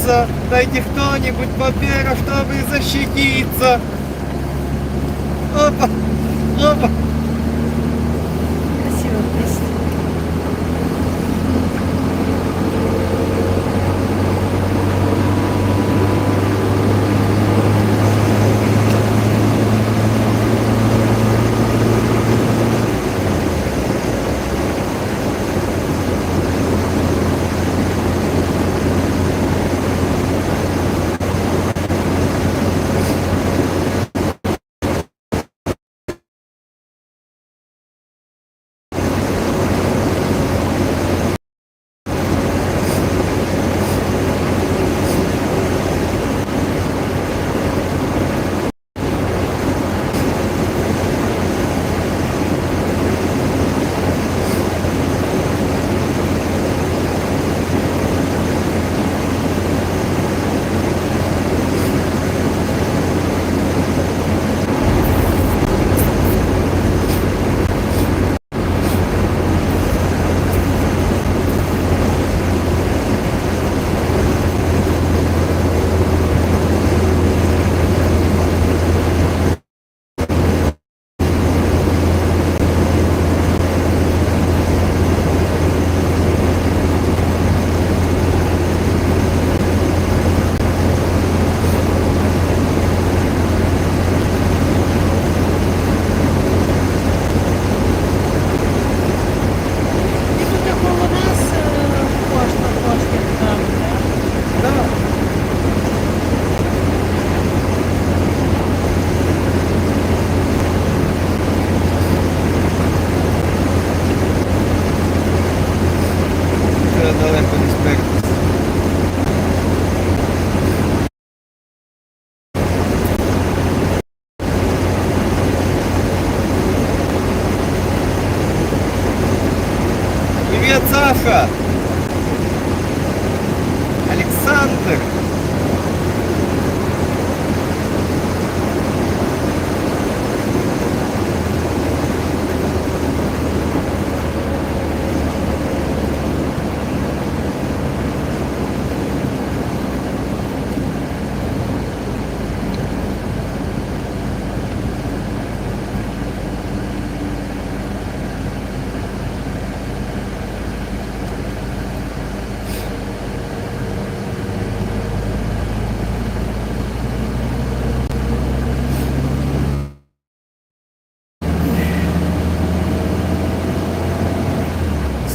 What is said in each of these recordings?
защититься. Дайте кто-нибудь папера, чтобы защититься. Опа, опа.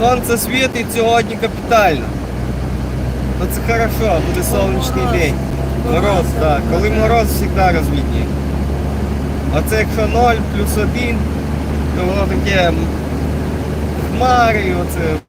Сонце світить сьогодні капітально. Ну це хорошо, буде сонячний день. Мороз, так. Коли мороз завжди розвідні. це якщо 0 плюс 1, то воно таке хмари, оце.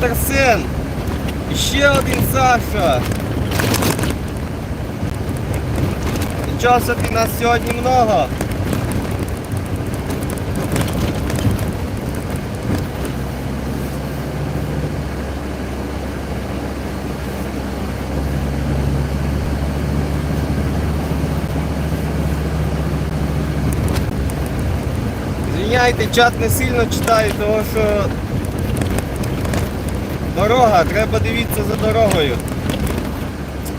Привіт, Арсен! Ще один Саша! Часу ти нас сьогодні много. Звиняйте, чат не сильно читаю, тому що дорога, треба дивитися за дорогою.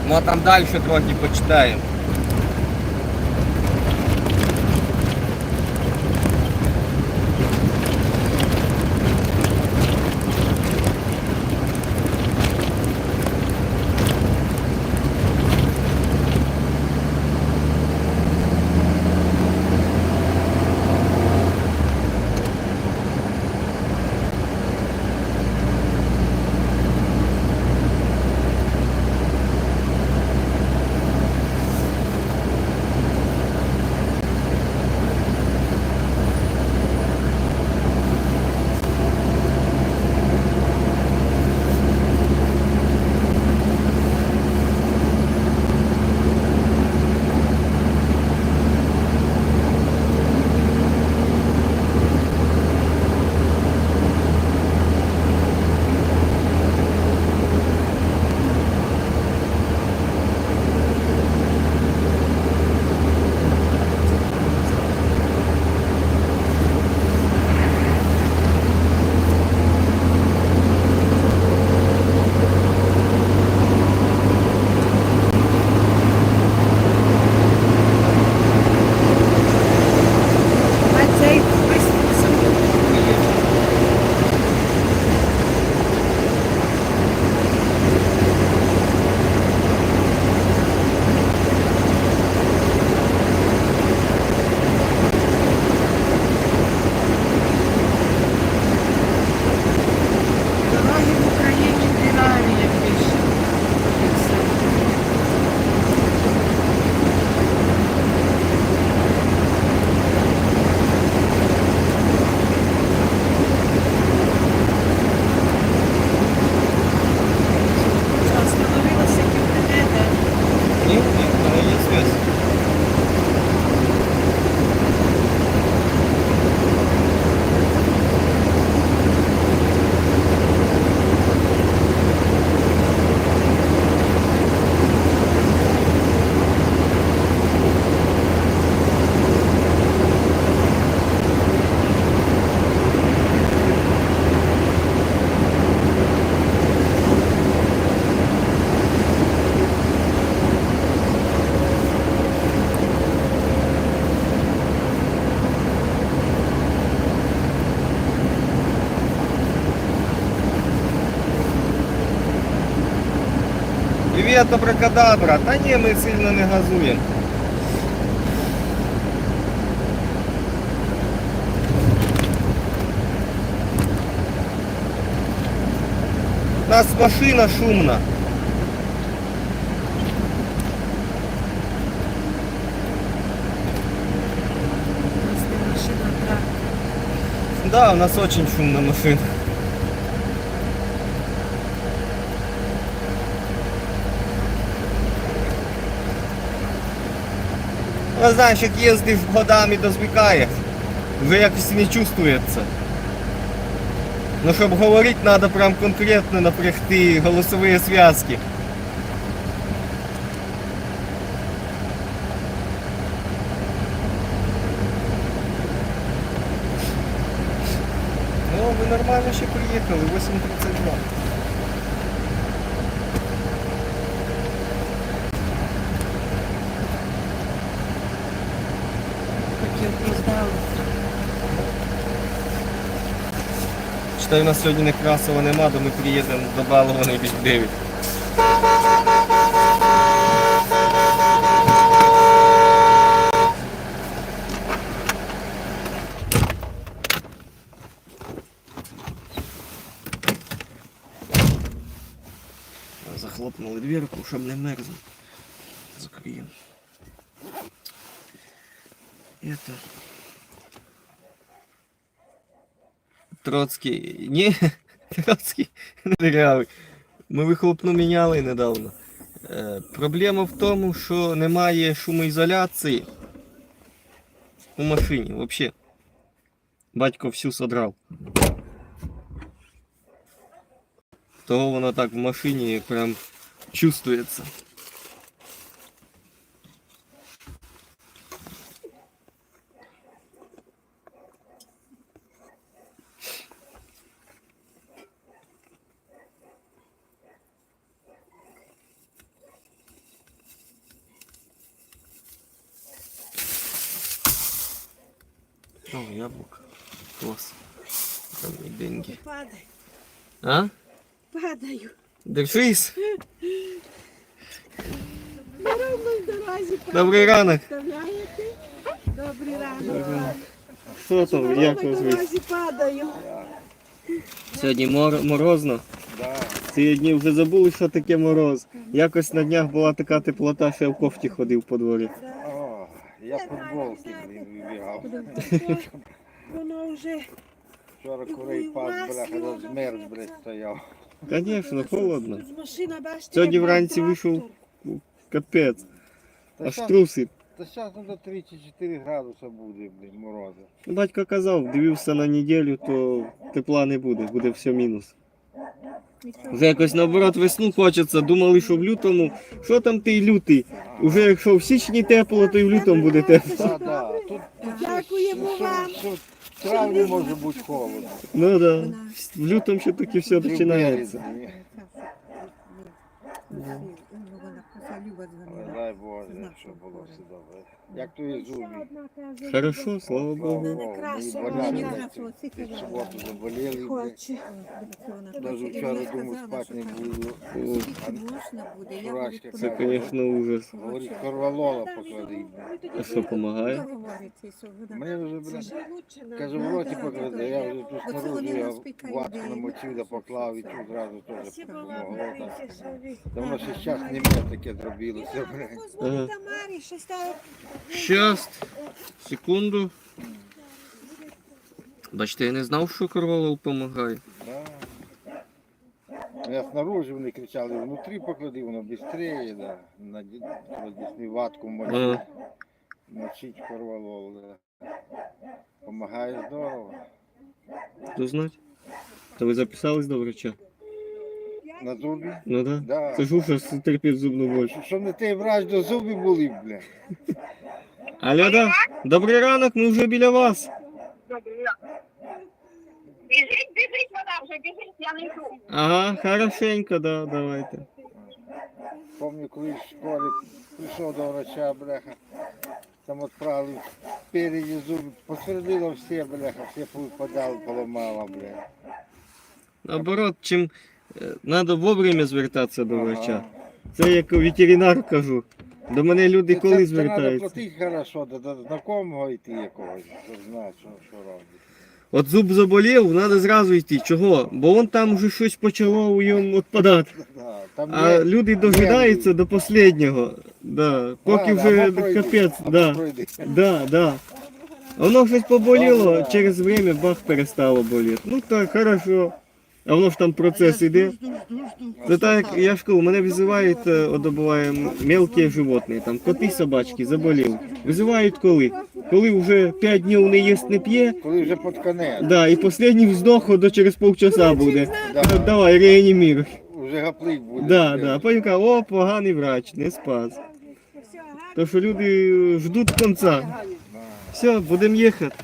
Ну а там далі трохи почитаємо. Привіт, абракадабра. Та ні, ми сильно не газуємо. У нас машина шумна. У нас машина. Да, у нас очень шумная машина. Я знаю, як їздив годами до звикає. Вже якось не чувствується. Ну щоб говорити, треба прям конкретно напрягти голосові зв'язки. Ну, ви нормально ще приїхали, 8 -3. Читаю, у нас сьогодні не Некрасова нема, то ми приїдемо до Балованої більш 9. Захлопнули дверку, щоб не мерзнути. Закриємо. Это... Троцький. Ні, Троцький не дырявий. Ми вихлопну міняли недавно. Е, проблема в тому, що немає шумоізоляції у машині взагалі. Батько всю содрав. Того воно так в машині прям чувствується. Там деньги. Падай, А? падаю. Держись. Ровно в дорозі падаю. Добрий ранок. Представляєте? Добрий ранок. Що там? Як Ровно в ви? дорозі падаю. Сьогодні мор- морозно. Ці дні вже забули, що таке мороз. Якось на днях була така теплота, що я в кофті ходив по дворі. О, я футболки, блін, вибігав. Воно вже Вчора курей пас, бляха, розмерз, блядь, стояв. Звісно, холодно. з машина, бачите, Сьогодні як вранці трактор. вийшов капець. Та Аж щас- трусить. Та зараз ну, до 3 чи 4 градуса буде, блін, морози. Батько казав, дивився на неділю, то тепла не буде, буде все мінус. Вже якось наоборот весну хочеться. Думали, що в лютому. Що там ти лютий? Уже якщо в січні тепло, то і в лютому буде тепло. Тут, тут Дякуємо вам. що травні може бути холодно. Ну да. В лютому ще таки все починається. дай Боже, щоб було все добре. Як твої зубі? Хорошо, слава Богу. Суботу заболіли. Даже вчора думав спати не буду. Це, каже, звісно, ужас. Говорить, корвалола поклади. А що допомагає? Мені вже, блядь, каже, в роті поклади. Я вже тут снаружи, я ватку намочив, да поклав і тут зразу теж допомогло. Давно ще час не таке зробилося. Тамарі, там. Щас, секунду. Бачите, я не знав, що корвалол допомагає. Да. Я снаружи вони кричали, внутрі поклади, воно швидше, да. На ді- дійсний ватку мочить. Мочить корвалол, да. Помагає здорово. Хто знать? То ви записались до врача? На зубі. Ну да. Да. Це ж ужас терпіть зубну боль. Що- Щоб не той врач до зубів були, бля. Алло, да. Добрий ранок, ми вже біля вас. Біжить, біжить вона вже, біжить, я не йду. Ага, хорошенько, да, давайте. Помню, коли в школі прийшов до врача, бляха, там відправили спереді зуби, посередило все, бляха, все повипадали, поламало, бля. Наоборот, чим треба вовремя звертатися до врача. Ага. Це як ветеринар кажу. До мене люди Це- коли це треба звертаються. платити хорошо, до, до знакомого йти якогось, щоб знати, що, що робить. От зуб заболів, треба зразу йти. Чого? Бо вон там вже щось почало у ньому відпадати. Да, там А є- люди дожидаються до останнього. Да. Поки Да, вже або капець. або Да. Да, да. Воно щось поболіло, через время бах перестало боліти. Ну так, хорошо. А воно ж там процес іде. Це так, як я ж кажу, мене визивають, е, от буває, мелкі животні, там коти, собачки, заболів. Визивають коли? Коли вже 5 днів не їсть, не п'є, Коли вже під конець, да, і останній вздох до через полчаса буде. да, Ну, Давай, реаніміруй. вже гаплик буде. Да, да. Потім каже, о, поганий врач, не спас. То що люди ждуть кінця. Все, будемо їхати.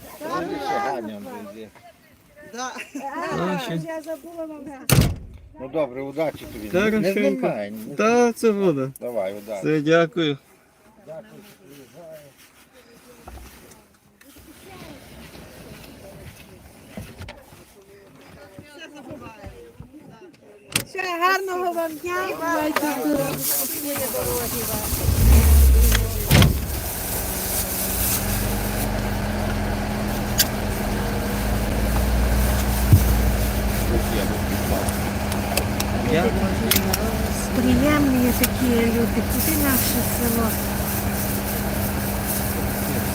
А, ще. Я забула вам. Ну добре, удачі тобі. Не знімай. не- Та це вода. Давай, удачі. Все, дякую. Все, гарного вам дня. Бувайте здорові. Приємні такі люди. Куди наше село?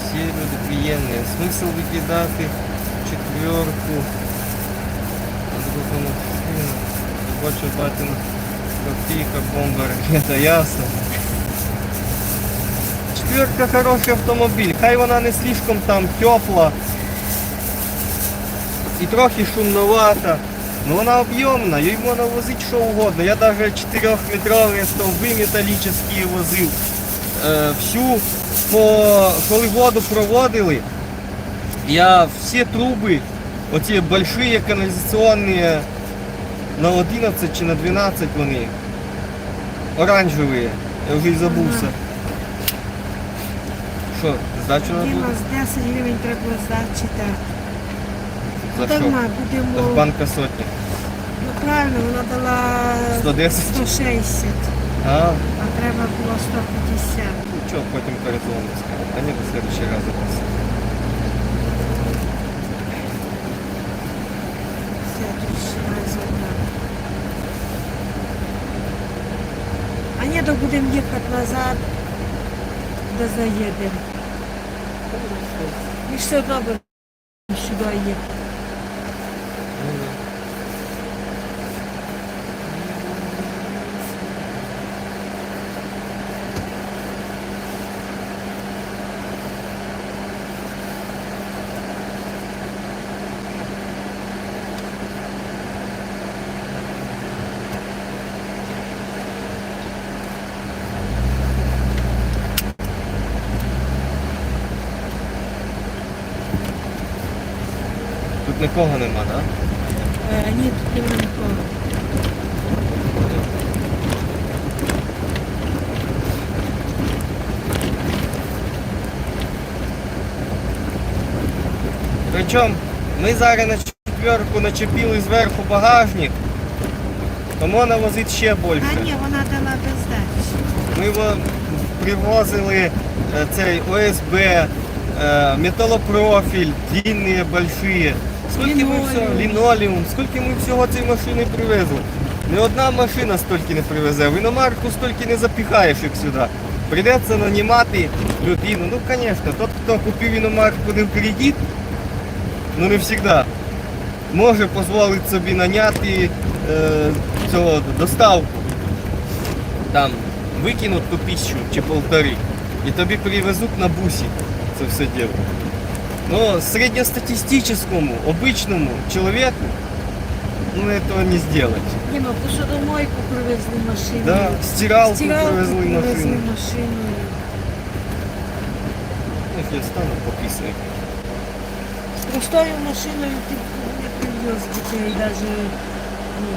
Всі люди приємні. Смисл викидати четверку. А другу машину. Бачу батин копійка, бомба, ракета, ясно. Четверка хороший автомобіль. Хай вона не слишком там тепла. І трохи шумновата. Ну вона об'ємна, їй можна возити що угодно. Я навіть 4-метрові стовби металічні возив. Е, всю, по, коли воду проводили, я всі труби, оці большие каналізаційні, на 11 чи на 12 вони, оранжеві, я вже й забувся. Що, здачу треба Діма, з 10 гривень треба здачі. так. За що? Дарма З будемо. банка сотні. Ну правильно, вона дала 110? 160, А, а треба було 150. ну що, потім передзвонимо, скажу. А ні, до следующий раз одна. А ні, то будемо їхати назад, де заїдемо. І все одно будемо сюди їхати. Нікого нема, так? Е, Ні, тут нема нікого. Причому ми зараз на четверку начепили зверху багажник, тому вона возить ще більше. Та ні, вона дала бездачі. Ми во- привозили е, цей ОСБ, е, металопрофіль, длинні, больші. Скільки ми всього, лінолеум, скільки ми всього цієї машини привезли. Ні одна машина стільки не привезе. В іномарку стільки не запіхаєш їх сюди. Придеться нанімати людину. Ну, звісно, тот, хто купив іномарку не в кредит, ну не завжди, може дозволити собі наняти е, цього доставку там викинуть ту тисячу чи полтори, і тобі привезуть на бусі це все діло. Но среднестатистическому, обычному человеку ну, этого не сделать. Ні, ну посудомойку привезли машину. Да, стиралку, Стиралку привезли привезли машину. машину. Ну, я стану пописывать. Простою машиною ти не привез дітей навіть. Ну,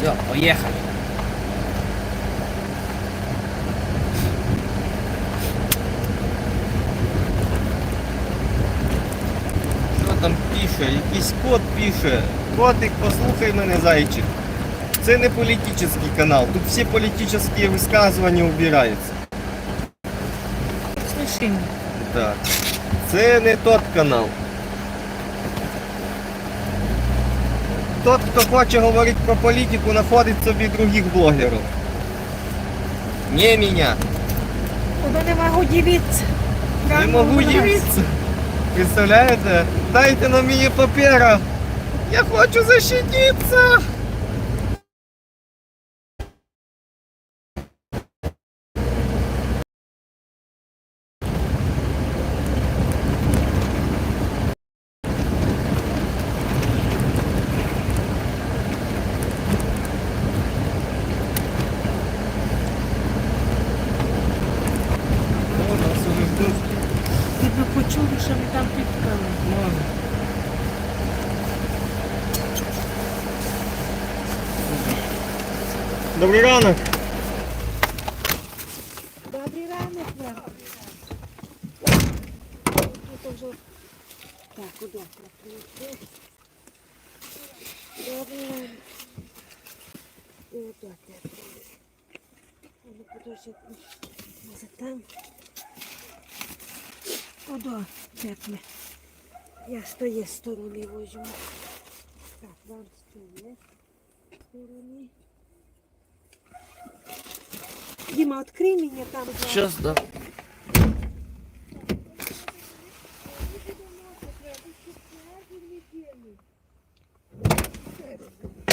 Все, поехали. Що там пише? Якийсь кот пише. Котик, послухай мене, зайчик. Це не політичний канал. Тут всі політичні висказування убираються. Слушай, Так. Це не тот канал. Тот, хто хоче говорити про політику, знаходить собі других блогерів. Не мене. куди не можу дивитися. Не можу дивитися. Представляєте? Дайте на мені папера. Я хочу защититься. О, нас уже ждуть. Ви б почули, що ми там підкали. Може. Добрий ранок. Добрий ранок, вам. Тут вже... Так, куди? Добрий ранок. І отак я ну подожди, може там. Одо, тепле. Я з тої сторони возьму. Так, вам з цієї сторони. Діма, відкрий мені там. зараз. Сейчас, да.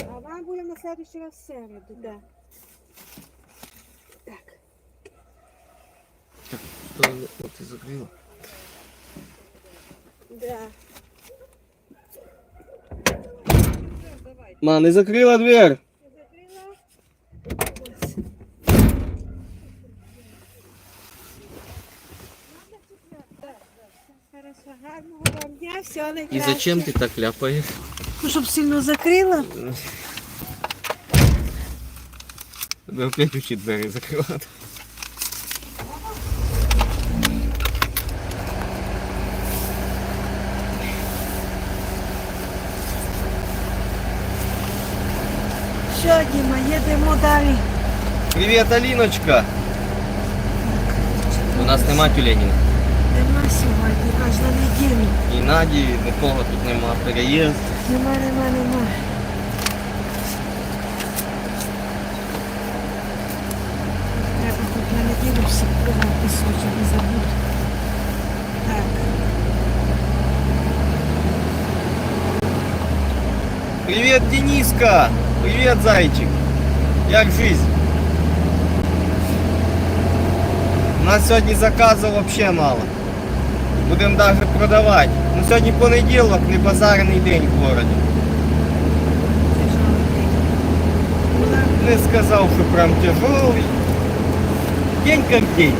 А вам будем на следующий раз в середу, да. Так. Что, вот ты закрыла? Да. Ма, не закрила дверь. И найкраще. зачем ты так ляпаешь? Ну, щоб сильно закрила. Тебе опять учить двері закривати. Все, Діма, їдемо далі. Привіт, Аліночка. У нас нема тюленів. Нема сьогодні, аж на неділю. І Наді, нікого тут нема. Переїзд. Нема, нема, нема. Треба тут на неділю всі проводити сочі, не забудь. Так. Привіт, Дениска! Привіт, зайчик! Як жизнь? У нас сьогодні заказів взагалі мало. Будемо навіть продавати. Ну сьогодні понеділок, не базарний день в городі. Тяжелий. Не сказав, що прям тяжелый. День как день.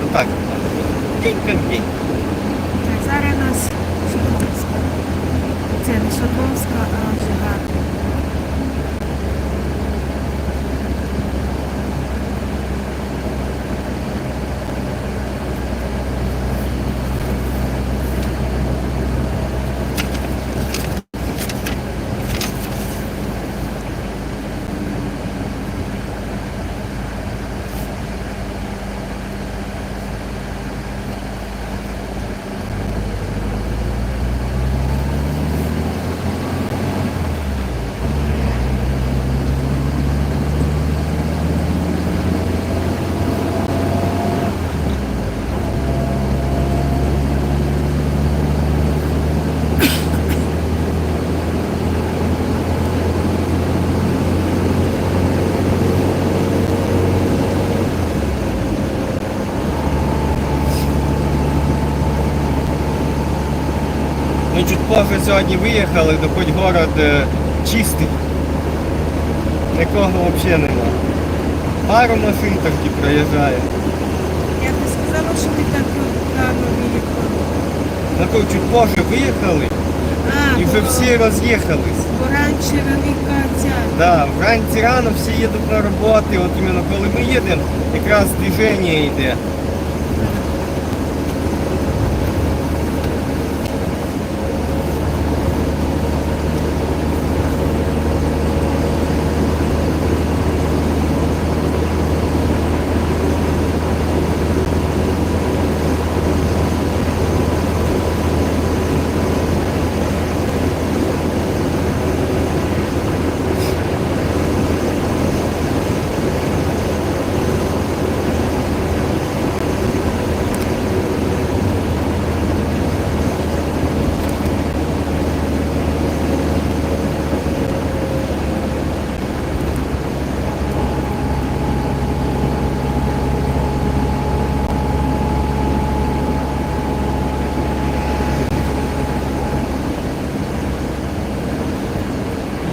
Ну так. День как день. Так, зараз у нас Соколовська. Це не Соколовська, а Ми чуть позже сьогодні виїхали, то хоч город е, чистий. Нікого взагалі нема. Пару машин тільки проїжджає. Я би сказала, що ти так рано виїхав. На то чуть позже виїхали А, і вже бо- всі роз'їхались. Бо раніше велика ця. Да, вранці рано всі їдуть на роботу, от іменно коли ми їдемо, якраз движення йде.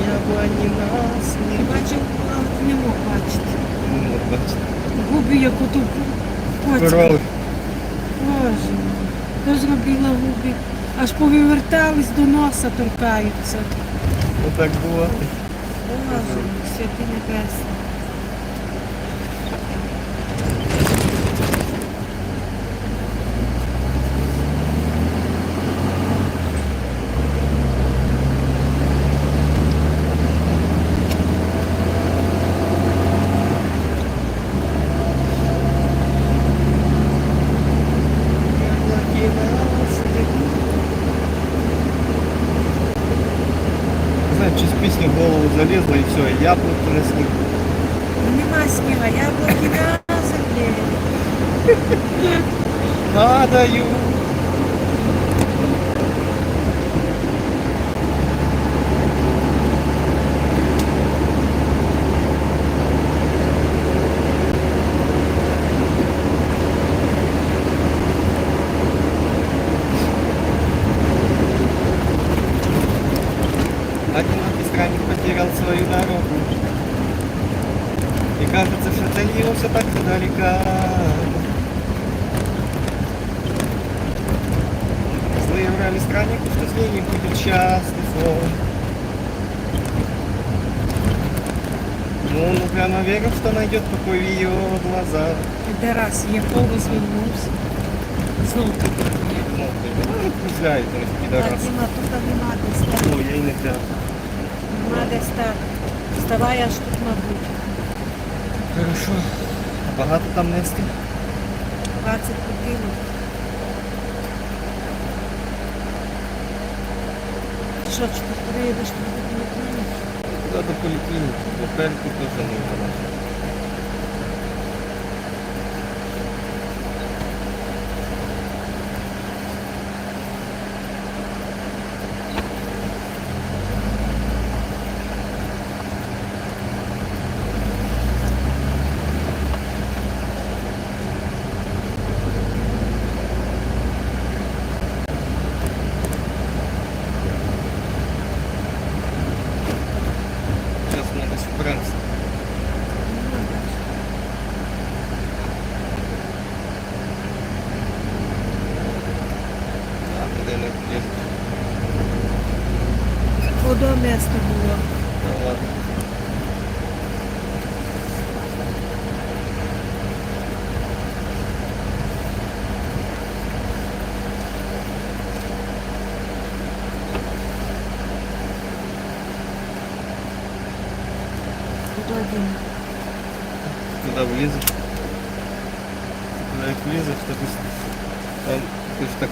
Яблоні нас Не не бачив, а не мог бачити. Ну, бачите. Губи як ото поцька. Король. Боже, мій, то зробила губи. Аж повивертались до носа торкаються. Отак було. Боже, мій, святи не счастлив он. Ну, он прямо верил, что найдет покой в ее глазах. Підарас, я звернувся. Знову таки. Ну, ну, пузляет он, Так, пидорас. Діма, тут нема де стати. Ой, я и не взял. Нема де стати. Вставай аж тут, мабуть. Хорошо. Багато там нести? 20 бутилок. Що, чи ти приїдеш туди до поліклініки? Туди до поліклініки, до перки теж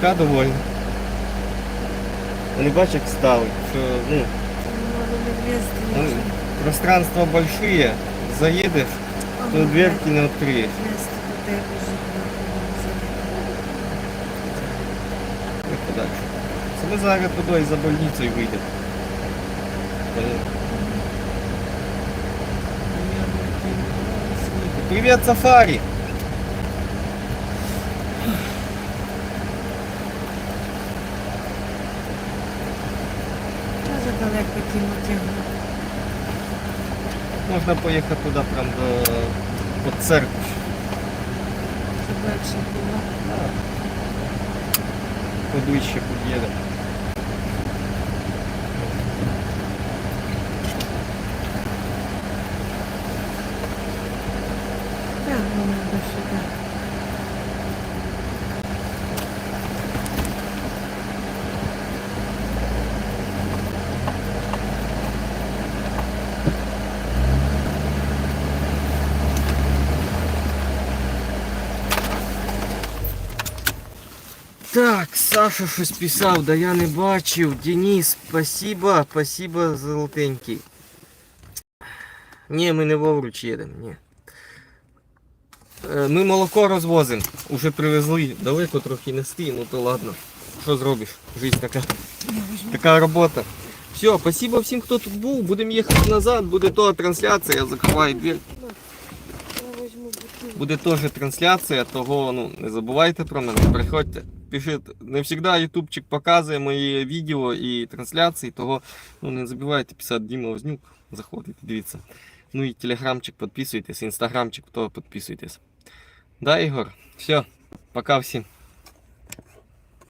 така довольна. Вони бачиш, як стали, що ну, Не можу не влізти. ну, нічого. пространства большие, заїдеш, то Ага, дверки не відкриєш. Місто до тебе жить І подальше. Це ми зараз туди за больницею вийдемо. Понял? Привет, Сафари! Далеко тімо. Можна поїхати туди прям до під церкву. Щоб легше було. Поближче під'їде. Тягну до сюди. Так, Саша щось писав, да я не бачив. Денис, спасибо, спасибо, золотенький. Ні, ми не вовруч їдемо, ні. Е, Ми молоко розвозимо. Уже привезли. Далеко трохи нести, ну то ладно. Що зробиш? Жизнь така. Така робота. Все, спасибо всім, хто тут був. Будемо їхати назад, буде то трансляція, я закриваю двір. Буде теж трансляція, того ну, не забувайте про мене, приходьте. Пишіть, не всегда ютубчик показує мої відео і трансляції, того ну, не забувайте писати Діма Вознюк, заходите, дивіться. Ну і телеграмчик підписуйтесь, інстаграмчик, то підписуйтесь. Да, Ігор? Все, пока всім.